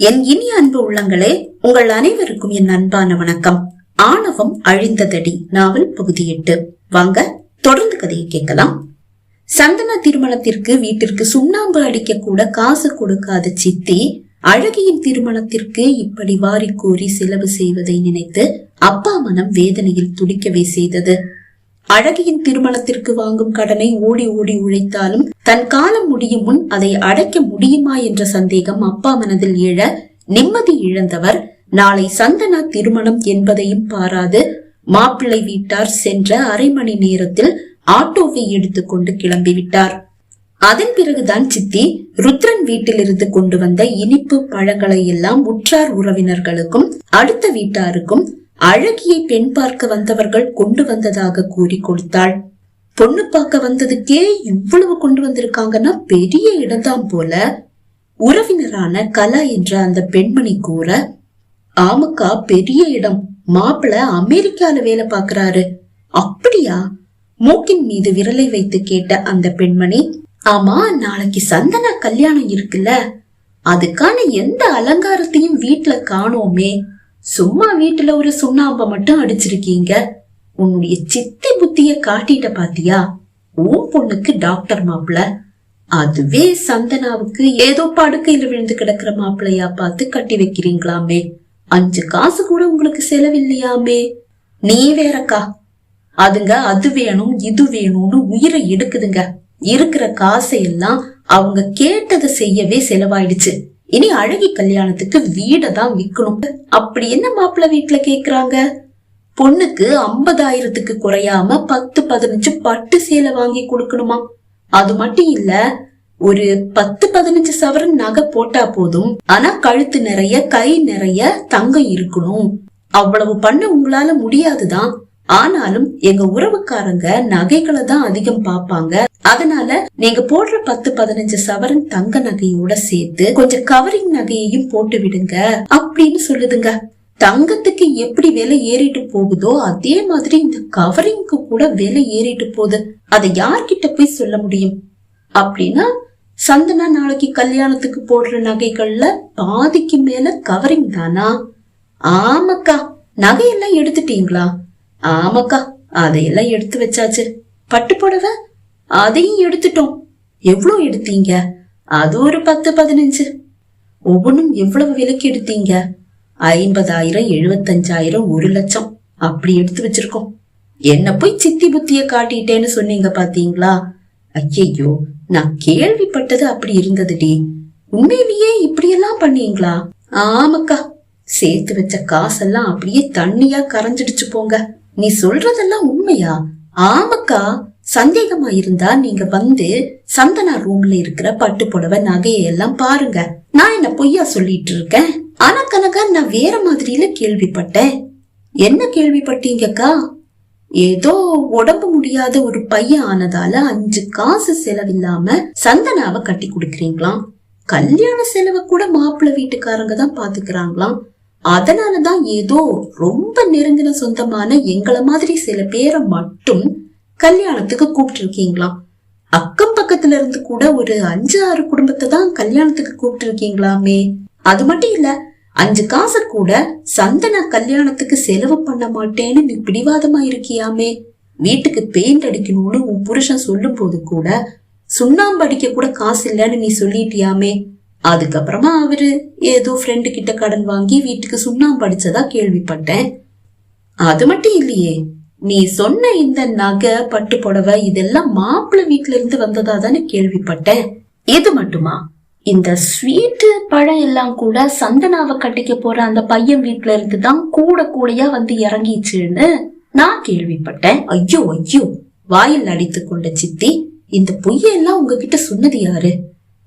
என் இனிய அன்பு உள்ளங்களே உங்கள் அனைவருக்கும் என் அன்பான வணக்கம். ஆணவம் அழிந்ததடி நாவல் பகுதி எட்டு. வாங்க தொடர்ந்து கதையை கேட்கலாம். சந்தன திருமணத்திற்கு வீட்டிற்கு சுண்ணாம்பு அடிக்க கூட காசு கொடுக்காத சித்தி அழகியின் திருமணத்திற்கு இப்படி வாரி கூறி செலவு செய்வதை நினைத்து அப்பா மனம் வேதனையில் துடிக்கவே செய்தது. அழகியின் திருமணத்திற்கு வாங்கும் கடனை ஓடி ஓடி உழைத்தாலும் தன் காலம் முடியும் முன் அதை அடைக்க முடியுமா என்ற சந்தேகம் அப்பா மனதில் எழ நிம்மதி இழந்தவர். நாளை சந்தனா திருமணம் என்பதையும் பாராது. மாப்பிள்ளை வீட்டார் சென்ற அரை மணி நேரத்தில் ஆட்டோவை எடுத்துக்கொண்டு கிளம்பிவிட்டார் அதன் பிறகுதான் சித்தி ருத்ரன் வீட்டிலிருந்து கொண்டு வந்த இனிப்பு பழங்களை எல்லாம் உற்றார் உறவினர்களுக்கும் அடுத்த வீட்டாருக்கும் அழகியை பெண் பார்க்க வந்தவர்கள் கொண்டு வந்ததாக கூறி கொடுத்தாள். பொண்ணு பார்க்க வந்ததுக்கே இவ்வளவு கொண்டு வந்திருக்காங்கன்னா பெரிய இடம்தான் போல. உறவினரான கலா என்ற அந்த பெண்மணி கூற ஆமக்கா பெரிய இடம். மாப்பிள அமெரிக்கால வேலை பாக்குறாரு அப்படியா? மூக்கின் மீது விரலை வைத்து கேட்ட அந்த பெண்மணி ஆமா நாளைக்கு சந்தன கல்யாணம் இருக்குல்ல. அதுக்கான எந்த அலங்காரத்தையும் வீட்டுல காணோமே. சும்மா வீட்டுல ஒரு சுண்ணாம்ப மட்டும் அடிச்சிருக்கீங்க. உன்னுடைய சித்தி புத்திய காட்டிட்ட பாத்தியா? உன் பொண்ணுக்கு டாக்டர் மாப்பிள. அதுவே சந்தனாவுக்கு ஏதோ படுக்கையில விழுந்து கிடக்குற மாப்பிள்ளையா பார்த்து கட்டி வைக்கிறீங்களாமே. அஞ்சு காசு கூட உங்களுக்கு செலவில்லையாமே. நீ வேறக்கா. அதுங்க அது வேணும் இது வேணும்னு உயிரை எடுக்குதுங்க. இருக்கிற காசை எல்லாம் அவங்க கேட்டதை செய்யவே செலவாயிடுச்சு. இனி அழகி கல்யாணத்துக்கு வீடை தான் விக்கணும் அப்படி என்ன மாப்பிள்ளை வீட்டுல கேக்குறாங்க? பொண்ணுக்கு ஐம்பதாயிரத்துக்கு குறையாம பத்து பதினஞ்சு பட்டு சேலை வாங்கி கொடுக்கணுமா? அது மட்டும் இல்ல ஒரு பத்து பதினஞ்சு சவரன் நகை போட்டா போதும். ஆனா கழுத்து நிறைய கை நிறைய தங்கம் இருக்கணும். அவ்வளவு பண்ண உங்களால முடியாதுதான். ஆனாலும் எங்க உறவுக்காரங்க நகைகளை தான் அதிகம் பாப்பாங்க அதனால நீங்க போடுற பத்து பதினஞ்சு சவரன் தங்க நகையோட சேர்த்து கொஞ்சம் கவரிங் நகையையும் போட்டு விடுங்க அப்படின்னு சொல்லுதுங்க. தங்கத்துக்கு எப்படி விலை ஏறிட்டு போகுதோ அதே மாதிரி இந்த கவரிங்க்கு கூட விலை ஏறிட்டு போகுது. அதை யார்கிட்ட போய் சொல்ல முடியும்? அப்படின்னா சந்தனா நாளைக்கு கல்யாணத்துக்கு போடுற நகைகள்ல பாதிக்கு மேல கவரிங் தானா? ஆமாக்கா நகையெல்லாம் எடுத்துட்டீங்களா? ஆமாக்கா அதையெல்லாம் எடுத்து வச்சாச்சு. பட்டு புடவை? அதையும் எடுத்துட்டோம். எவ்வளோ எடுத்தீங்க? அது ஒரு பத்து பதினஞ்சு. ஒவ்வொன்றும் எவ்வளவு விலைக்கு எடுத்தீங்க? ஐம்பதாயிரம் எழுபத்தஞ்சாயிரம் ஒரு லட்சம். அப்படி எடுத்து வச்சிருக்கோம். என்ன போய் சித்தி புத்திய காட்டிட்டேன்னு சொன்னீங்க பாத்தீங்களா? ஐயையோ நான் கேள்விப்பட்டது அப்படி இருந்ததுடி. உண்மையிலேயே இப்படியெல்லாம் பண்ணீங்களா? ஆமாக்கா சேர்த்து வச்ச காசெல்லாம் அப்படியே தண்ணியா கரைஞ்சிடுச்சு போங்க. நீ சொல்றதெல்லாம் உண்மையா? ஆமாக்கா. சந்தேகமா இருந்தா நீங்க வந்து சந்தனா ரூம்ல இருக்கிற பட்டு புடவை நகையை எல்லாம் பாருங்க. நான் என்ன பொய்யா சொல்லிட்டு இருக்கேன்? ஆனா கனகா நான் வேற மாதிரியில கேள்விப்பட்டேன். என்ன கேள்விப்பட்டீங்கக்கா? ஏதோ உடம்பு முடியாத ஒரு பையன் ஆனதால அஞ்சு காசு செலவில்லாம சந்தனாவை கட்டி கொடுக்கறீங்களாம். கல்யாண செலவை கூட மாப்பிள்ளை வீட்டுக்காரங்க தான் பாத்துக்கிறாங்களாம். அதனாலதான் ஏதோ ரொம்ப நெருங்கின சொந்தமான எங்கள மாதிரி சில பேரை மட்டும் கல்யாணத்துக்கு கூப்பிட்டுருக்கீங்களா? அக்கம் பக்கத்துல இருந்து கூட ஒரு அஞ்சு ஆறு குடும்பத்தை தான் கல்யாணத்துக்கு கூப்பிட்டு இருக்கீங்களாமே அது மட்டும் இல்ல அஞ்சு காசு கூட சந்தன கல்யாணத்துக்கு செலவு பண்ண மாட்டேன்னு நீ பிடிவாதமா இருக்கியாமே? வீட்டுக்கு பெயிண்ட் அடிக்கணும்னு உன் புருஷன் சொல்லும் போது கூட சுண்ணாம்பு அடிக்க கூட காசு இல்லைன்னு நீ சொல்லிட்டியாமே? அதுக்கப்புறமா அவரு ஏதோ ஃப்ரெண்டு கிட்ட கடன் வாங்கி வீட்டுக்கு சுண்ணாம்பு அடிச்சதா கேள்விப்பட்டேன். அது மட்டும் இல்லையே நீ சொன்ன இந்த நகை பட்டு புடவை இதெல்லாம் மாப்பிள்ளை வீட்டுல இருந்து வந்ததா தானே கேள்விப்பட்டேன். இது மட்டுமா? இந்த ஸ்வீட்டு பழம் எல்லாம் கூட சந்தனாவை கட்டிக்க போற அந்த பையன் வீட்டுல இருந்து தான் கூட கூடையா வந்து இறங்கிச்சுன்னு நான் கேள்விப்பட்டேன். ஐயோ ஐயோ வாயில் அடித்து கொண்ட சித்தி இந்த பொய்யெல்லாம் உங்ககிட்ட சொன்னது யாரு?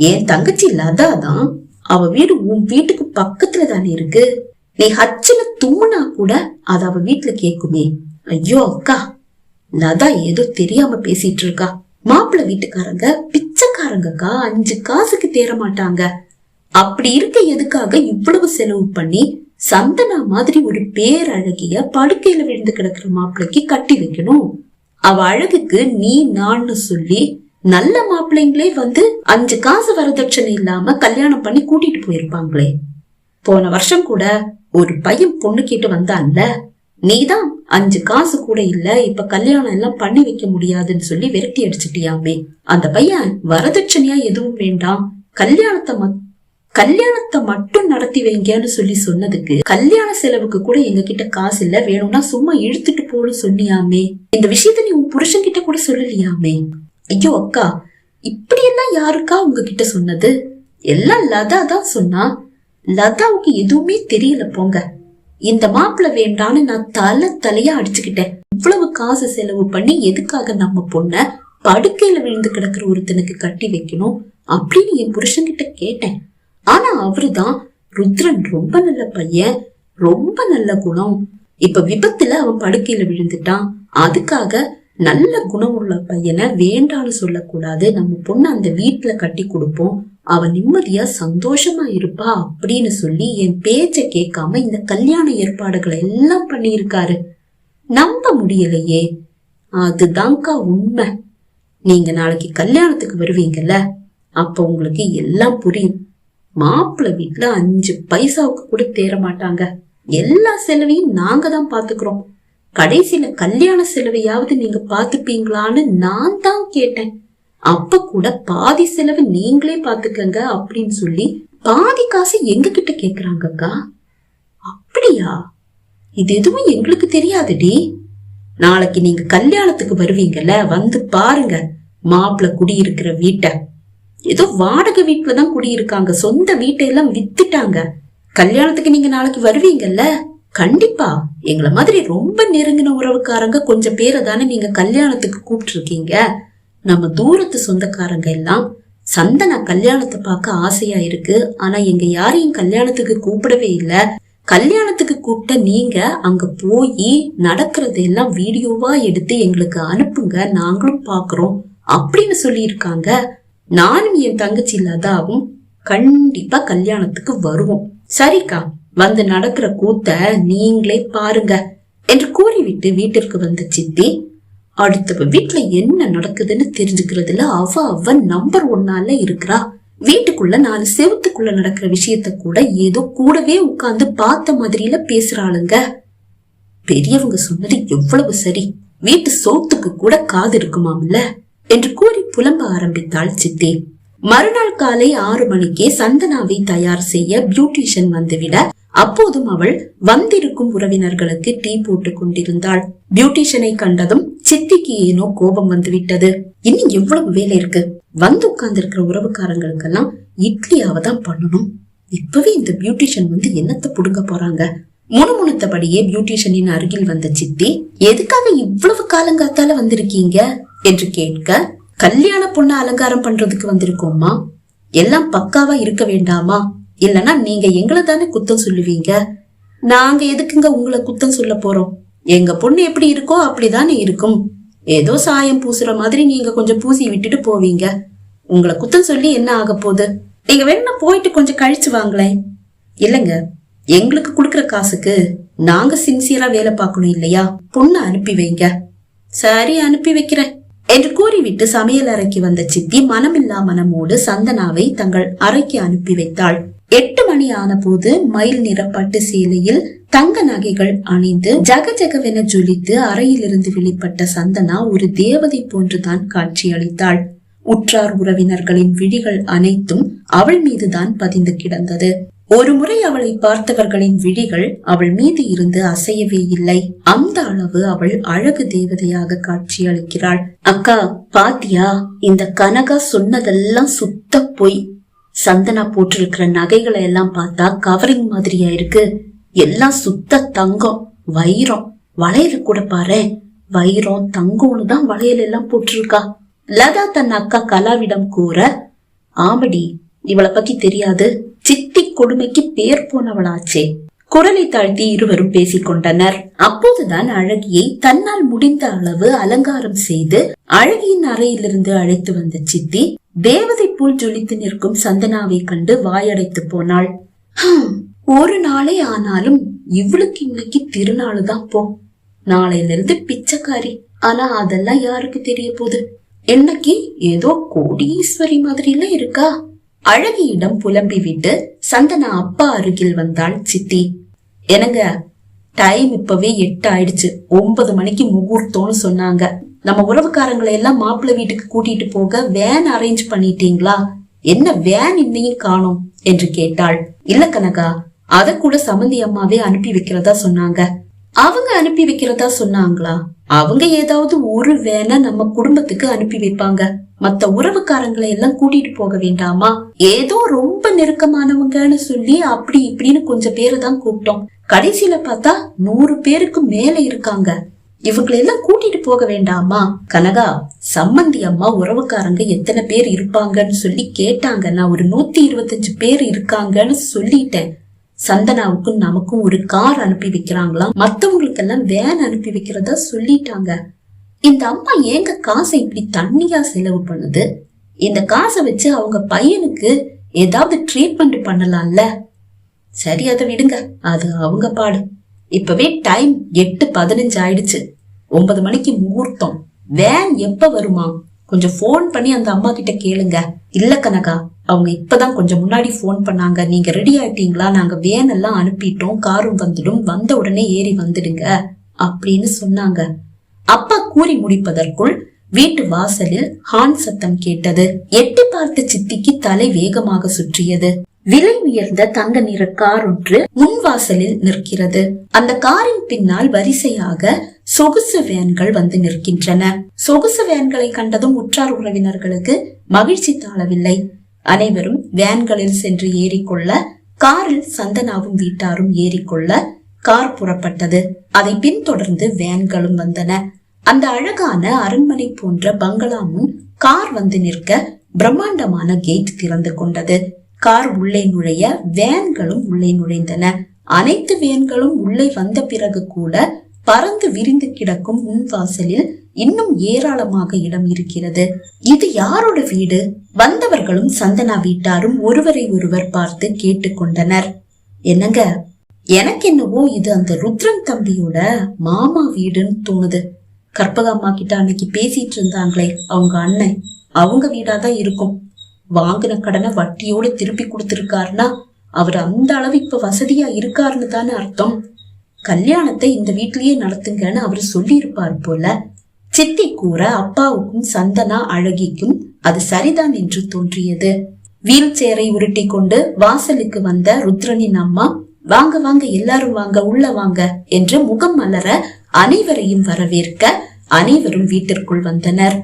என் தங்கச்சி லதா தான் அவ வீடு உன் வீட்டுக்கு பக்கத்துல தானே இருக்கு. நீ ஹச்சில தும்முனா கூட அது அவ வீட்டுல கேக்குமே. ஐயோ அக்கா. லதா ஏதோ தெரியாம பேசிட்டு இருக்கா. மாப்பிள்ள வீட்டுக்காரங்க பிச்சைக்காரங்கக்கா அஞ்சு காசுக்கு தேர மாட்டாங்க. அப்படி இருக்க எதுக்காக இவ்வளவு செலவு பண்ணி சந்தனா மாதிரி ஒரு பேரழகிய படுக்கையில விழுந்து கிடக்குற மாப்பிள்ளைக்கு கட்டி வைக்கணும்? அவ அழகுக்கு நீ நான்னு சொல்லி நல்ல மாப்பிள்ளைங்களே வந்து அஞ்சு காசு வரதட்சணை இல்லாம கல்யாணம் பண்ணி கூட்டிட்டு போயிருப்பாங்களே. போன வருஷம் கூட ஒரு பையன் பொண்ணு கேட்டு வந்தான்ல நீதான் அஞ்சு காசு கூட இல்ல இப்ப கல்யாணம் எல்லாம் பண்ணி வைக்க முடியாதுன்னு சொல்லி விரட்டி அடிச்சிட்டியாமே. அந்த பையன் வரதட்சணையா எதுவும் வேண்டாம். கல்யாணத்தை மத்- கல்யாணத்தை மட்டும் நடத்தி வைங்கன்னு சொல்லி சொன்னதுக்கு கல்யாண செலவுக்கு கூட எங்க கிட்ட காசு இல்ல வேணும்னா சும்மா இழுத்துட்டு போன்னு சொன்னியாமே. இந்த விஷயத்த நீ உன் புருஷன் கிட்ட கூட சொல்லலையாமே? ஐயோ அக்கா இப்படி எல்லாம் யாருக்கா உங்ககிட்ட சொன்னது? எல்லாம் லதா தான் சொன்னா. லதாவுக்கு எதுவுமே தெரியல போங்க. இந்த மாப்பிள்ள வேண்டான்னு நான் தலை தலையா அடிச்சுக்கிட்டேன். இவ்வளவு காசு செலவு பண்ணி எதுக்காக நம்ம பொண்ண படுக்கையில விழுந்து கிடக்குற ஒருத்தனுக்கு கட்டி வைக்கணும் அப்படின்னு என் புருஷன்கிட்ட கேட்டேன். ஆனா அவருதான் ருத்ரன் ரொம்ப நல்ல பையன் ரொம்ப நல்ல குணம். இப்ப விபத்துல அவன் படுக்கையில விழுந்துட்டான். அதுக்காக நல்ல குணம் உள்ள பையனை வேண்டான்னு சொல்லக்கூடாது. நம்ம பொண்ணு அந்த வீட்டுல கட்டி கொடுப்போம். அவ நிம்மதியா சந்தோஷமா இருப்பா அப்படின்னு சொல்லி என் பேச்ச கேட்காம இந்த கல்யாண ஏற்பாடுகளை எல்லாம் பண்ணியிருக்காரு. நம்ப முடியலையே. அதுதான்க்கா உண்மை. நீங்க நாளைக்கு கல்யாணத்துக்கு வருவீங்கல்ல அப்ப உங்களுக்கு எல்லாம் புரியும். மாப்பிள்ளை வீட்டுல அஞ்சு பைசாவுக்கு கூட தேர மாட்டாங்க எல்லா செலவையும் நாங்க தான் பாத்துக்கிறோம். கடைசியில கல்யாண செலவையாவது நீங்க பாத்துப்பீங்களான்னு நான் தான் கேட்டேன். அப்ப கூட பாதி செலவு நீங்களே பாத்துக்கங்க அப்படின்னு சொல்லி பாதி காசு எங்க கிட்ட கேக்குறாங்கக்கா? அப்படியா? இது எதுவும் எங்களுக்கு தெரியாதுடி. நாளைக்கு நீங்க கல்யாணத்துக்கு வருவீங்கல்ல வந்து பாருங்க. மாப்பிள்ள குடியிருக்கிற வீட்டை. ஏதோ வாடகை வீட்டுல தான் குடியிருக்காங்க. சொந்த வீட்டை எல்லாம் வித்துட்டாங்க. கல்யாணத்துக்கு நீங்க நாளைக்கு வருவீங்கல்ல? கண்டிப்பா. எங்களை மாதிரி ரொம்ப நெருங்கின உறவுக்காரங்க கொஞ்சம் பேரை தானே நீங்க கல்யாணத்துக்கு கூப்பிட்டுருக்கீங்க நம்ம தூரத்து சொந்தக்காரங்க எல்லாம் சந்தனா கல்யாணத்தை பார்க்க ஆசையா இருக்கு. ஆனா எங்க யாரையும் கல்யாணத்துக்கு கூப்பிடவே இல்லை. கல்யாணத்துக்கு கூப்பிட்ட நீங்க அங்க போய் நடக்கிறதெல்லாம் வீடியோவா எடுத்து எங்களுக்கு அனுப்புங்க. நாங்களும் பாக்குறோம். அப்படின்னு சொல்லியிருக்காங்க. நானும் என் தங்கச்சி இல்லாதாவும் கண்டிப்பா கல்யாணத்துக்கு வருவோம். சரிக்கா. வந்து நடக்கிற கூத்த நீங்களே பாருங்க என்று கூறிவிட்டு வீட்டிற்கு வந்த சித்தி அடுத்தவ வீட்டுல என்ன நடக்குதுன்னு தெரிஞ்சுக்கிறதுல அவ அவ நம்பர் ஒன்னால இருக்கிறா. வீட்டுக்குள்ள நாலு செவத்துக்குள்ள நடக்கிற விஷயத்த கூட ஏதோ கூடவே உட்கார்ந்து பார்த்த மாதிரியில பேசுறாளுங்க. பெரியவங்க சொன்னது எவ்வளவு சரி. வீட்டு சோத்துக்கு கூட காது இருக்குமாம்ல என்று கூறி புலம்ப ஆரம்பித்தாள் சித்தி. மறுநாள் காலை ஆறு மணிக்கே சந்தனாவை தயார் செய்ய பியூட்டிஷியன் வந்துவிட அப்போதும் அவள் வந்திருக்கும் உறவினர்களுக்கு டீ போட்டுக் கொண்டிருந்தாள். பியூட்டிஷியனை கண்டதும் சித்திக்கு ஏனோ கோபம் வந்துவிட்டது. இன்னும் எவ்வளவு வேலை இருக்கு? வந்து உட்கார்ந்து இருக்கிற உறவுக்காரங்களுக்கெல்லாம் இட்லியாவதான் பண்ணணும். இப்பவே இந்த பியூட்டிஷியன் வந்து என்னத்த புடுங்க போறாங்க? முணுமுணுத்தபடியே பியூட்டிஷியனின் அருகில் வந்த சித்தி எதுக்காக இவ்வளவு காலங்காத்தால வந்திருக்கீங்க? என்று கேட்க கல்யாண பொண்ணு அலங்காரம் பண்றதுக்கு வந்திருக்கோமா எல்லாம் பக்காவா இருக்க வேண்டாமா? இல்லனா நீங்க எங்களை தானே குத்தம் சொல்லுவீங்க? நாங்க எதுக்குங்க உங்களை குத்தம் சொல்ல போறோம்? எங்க பொண்ணு எப்படி இருக்கோ அப்படிதானே இருக்கும். ஏதோ சாயம் பூசுற மாதிரி நீங்க கொஞ்சம் பூசி விட்டுட்டு போவீங்க. உங்களை குத்தம் சொல்லி என்ன ஆக போகுது? நீங்க வேணா போயிட்டு கொஞ்சம் கழிச்சு வாங்களேன். இல்லங்க எங்களுக்கு கொடுக்குற காசுக்கு நாங்க சின்சியரா வேலை பார்க்கணும் இல்லையா? பொண்ணை அனுப்பி வைங்க. சரி அனுப்பி வைக்கிறேன். என்று கூறிவிட்டு சமையல் அறைக்கு வந்த சித்தி மனமில்லா மனமோடு சந்தனாவை தங்கள் அறைக்கு அனுப்பி வைத்தாள். எட்டு மணி ஆன போது மயில் நிற பட்டு சேலையில் தங்க நகைகள் அணிந்து ஜகஜகவென ஜொலித்து அறையிலிருந்து வெளிப்பட்ட சந்தனா ஒரு தேவதை போன்றுதான் காட்சியளித்தாள். உற்றார் உறவினர்களின் விழிகள் அனைத்தும் அவள் மீதுதான் பதிந்து கிடந்தது. ஒரு முறை அவளை பார்த்தவர்களின் விழிகள் அவள் மீது இருந்து அசையவே இல்லை. அந்த அளவு அவள் அழகு தேவதையாக காட்சியளிக்கிறாள். அக்கா பாத்தியா? இந்த கனகா சொன்னதெல்லாம் சுத்த பொய். சந்தனா போட்டிருக்கிற நகைகளை எல்லாம் பார்த்தா கவரிங் மாதிரியா இருக்கு. எல்லாம் சுத்த தங்கம் வைரம். வளையல கூட பாரு. வைரம் தங்கம்னு தான் வளையல் எல்லாம் போட்டிருக்கா. லதா தன் அக்கா கலாவிடம் கூற ஆமடி இவளை பத்தி தெரியாது. சித்தி கொடுமைக்கு பேர் போனவளாச்சே. குரலை தாழ்த்தி இருவரும் பேசிக் கொண்டனர். அப்போதுதான் அழகியை தன்னால் முடிந்த அளவு அலங்காரம் செய்து அழகியின் அறையிலிருந்து அழைத்து வந்த சித்தி தேவதை போல் ஜொலித்து நிற்கும் சந்தனாவை கண்டு வாயடைத்து போனாள். ஒரு நாளே ஆனாலும் இவளுக்கு இன்னைக்கு திருநாளு தான் போ. நாளையில இருந்து பிச்சைக்காரி. ஆனா அதெல்லாம் யாருக்கு தெரிய போகுது? என்னைக்கு ஏதோ கோடீஸ்வரி மாதிரில இருக்கா? அழகியிடம் புலம்பி விட்டு சந்தனா அப்பா அருகில் வந்தாள் சித்தி. என்னங்க டைம் இப்பவே எட்டு ஆயிடுச்சு ஒன்பது மணிக்கு முகூர்த்தம்னு சொன்னாங்க. நம்ம உறவுக்காரங்களை எல்லாம் மாப்பிள்ளை வீட்டுக்கு கூட்டிட்டு போக வேன் அரேஞ்ச் பண்ணிட்டீங்களா? என்ன வேன் இன்னையும் காணோம்? என்று கேட்டாள். இல்ல கனகா அத கூட சமந்தி அம்மாவே அனுப்பி வைக்கிறதா சொன்னாங்க. அவங்க அனுப்பி வைக்கிறதா சொன்னாங்களா? அவங்க ஏதாவது ஒரு வேனை நம்ம குடும்பத்துக்கு அனுப்பி வைப்பாங்க. மத்த உறவுக்காரங்களை எல்லாம் கூட்டிட்டு போக வேண்டாமா? ஏதோ ரொம்ப நெருக்கமானவங்கன்னு சொல்லி அப்படி இப்படின்னு கொஞ்சம் பேரை தான் கூப்பிட்டோம். கடைசியில பார்த்தா நூறு பேருக்கு மேல இருக்காங்க. இவங்களெல்லாம் கூட்டிட்டு போக வேண்டாமா? கனகா சம்மந்தி அம்மா உறவுக்காரங்க எத்தனை பேர் இருப்பாங்கன்னு சொல்லி கேட்டாங்க நான் ஒரு நூத்தி இருபத்தஞ்சு பேர் இருக்காங்கன்னு சொல்லிட்டேன். சந்தனாவுக்கும் நமக்கும் ஒரு கார் அனுப்பி வைக்கிறாங்களாம். மத்தவங்களுக்கெல்லாம் வேன் அனுப்பி வைக்கிறதா சொல்லிட்டாங்க. இந்த அம்மா ஏங்க காசை இப்படி தண்ணியா செலவு பண்ணுது? இந்த காசை வச்சு அவங்க பையனுக்கு ஏதாவது ட்ரீட்மெண்ட் பண்ணலாம்ல? சரி அதை விடுங்க. அது அவங்க பாடு. இப்பவே டைம் எட்டு பதினஞ்சு ஆயிடுச்சு. ஒன்பது மணிக்கு முகூர்த்தம். வேன் எப்ப வருமா? கொஞ்சம் ஃபோன் பண்ணி அந்த அம்மா கிட்ட கேளுங்க. இல்ல கனகா அவங்க இப்பதான் கொஞ்சம் முன்னாடி ஃபோன் பண்ணாங்க. நீங்க ரெடி ஆயிட்டீங்களா? நாங்க வேன் எல்லாம் அனுப்பிட்டோம். காரும் வந்துடும். வந்த உடனே ஏறி வந்துடுங்க அப்படின்னு சொன்னாங்க. அப்பா கூறி முடிப்பதற்குள் வீட்டு வாசலில் ஹான் சத்தம் கேட்டது. எட்டி பார்த்த சித்திக்கு தலை வேகமாக சுற்றியது. விலை உயர்ந்த தங்க நிற கார் ஒன்று முன் வாசலில் நிற்கிறது. அந்த காரின் பின்னால் வரிசையாக சொகுசு வேன்கள் வந்து நிற்கின்றன. சொகுசு வேன்களை கண்டதும் உற்றார் உறவினர்களுக்கு மகிழ்ச்சி தாழவில்லை. அனைவரும் வேன்களில் சென்று ஏறிக்கொள்ள காரில் சந்தனாவும் வீட்டாரும் ஏறிக்கொள்ள கார் புறப்பட்டது. அதை பின்தொடர்ந்து வேன்களும் வந்தன. அந்த அழகான அரண்மனை போன்ற பங்களா முன் கார் வந்து நிற்க பிரம்மாண்டமான கேட் திறந்து கொண்டது. கார் உள்ளே நுழைய வேன்களும் உள்ளே நுழைந்தன. அனைத்து வேன்களும் உள்ளே வந்த பிறகு கூட பறந்து விரிந்து கிடக்கும் முன் வாசலில் இன்னும் ஏராளமாக இடம் இருக்கிறது. இது யாரோட வீடு? வந்தவர்களும் சந்தனா வீட்டாரும் ஒருவரை ஒருவர் பார்த்து கேட்டுக்கொண்டனர். என்னங்க? எனக்கு என்னவோ இது அந்த ருத்ரன் தம்பியோட மாமா வீடுன்னு தோணுது. கற்பகம்மா கிட்ட அன்னைக்கு பேசிட்டு இருந்தாங்களே அவங்க அண்ணன். அவங்க வீடாதான் இருக்கும். வாங்கின கடனை வட்டியோட திருப்பி கொடுத்துருக்காருன்னா அவர் அந்த அளவு இப்ப வசதியா இருக்காருன்னு தானே அர்த்தம். கல்யாணத்தை இந்த வீட்லயே நடத்துங்கன்னு அவர் சொல்லியிருப்பார் போல சித்தி கூற அப்பாவுக்கும் சந்தனா அழகிக்கும் அது சரிதான் என்று தோன்றியது. வீல் சேரை உருட்டி கொண்டு வாசலுக்கு வந்த ருத்ரனின் அம்மா வாங்க வாங்க எல்லாரும் வாங்க உள்ள வாங்க என்று முகம் மலர அனைவரையும் வரவேற்க அனைவரும் வீட்டிற்குள் வந்தனர்.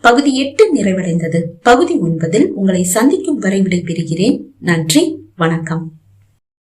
பகுதி எட்டு நிறைவடைந்தது. பகுதி ஒன்பதில் உங்களை சந்திக்கும் வரை விடைபெறுகிறேன். நன்றி. வணக்கம்.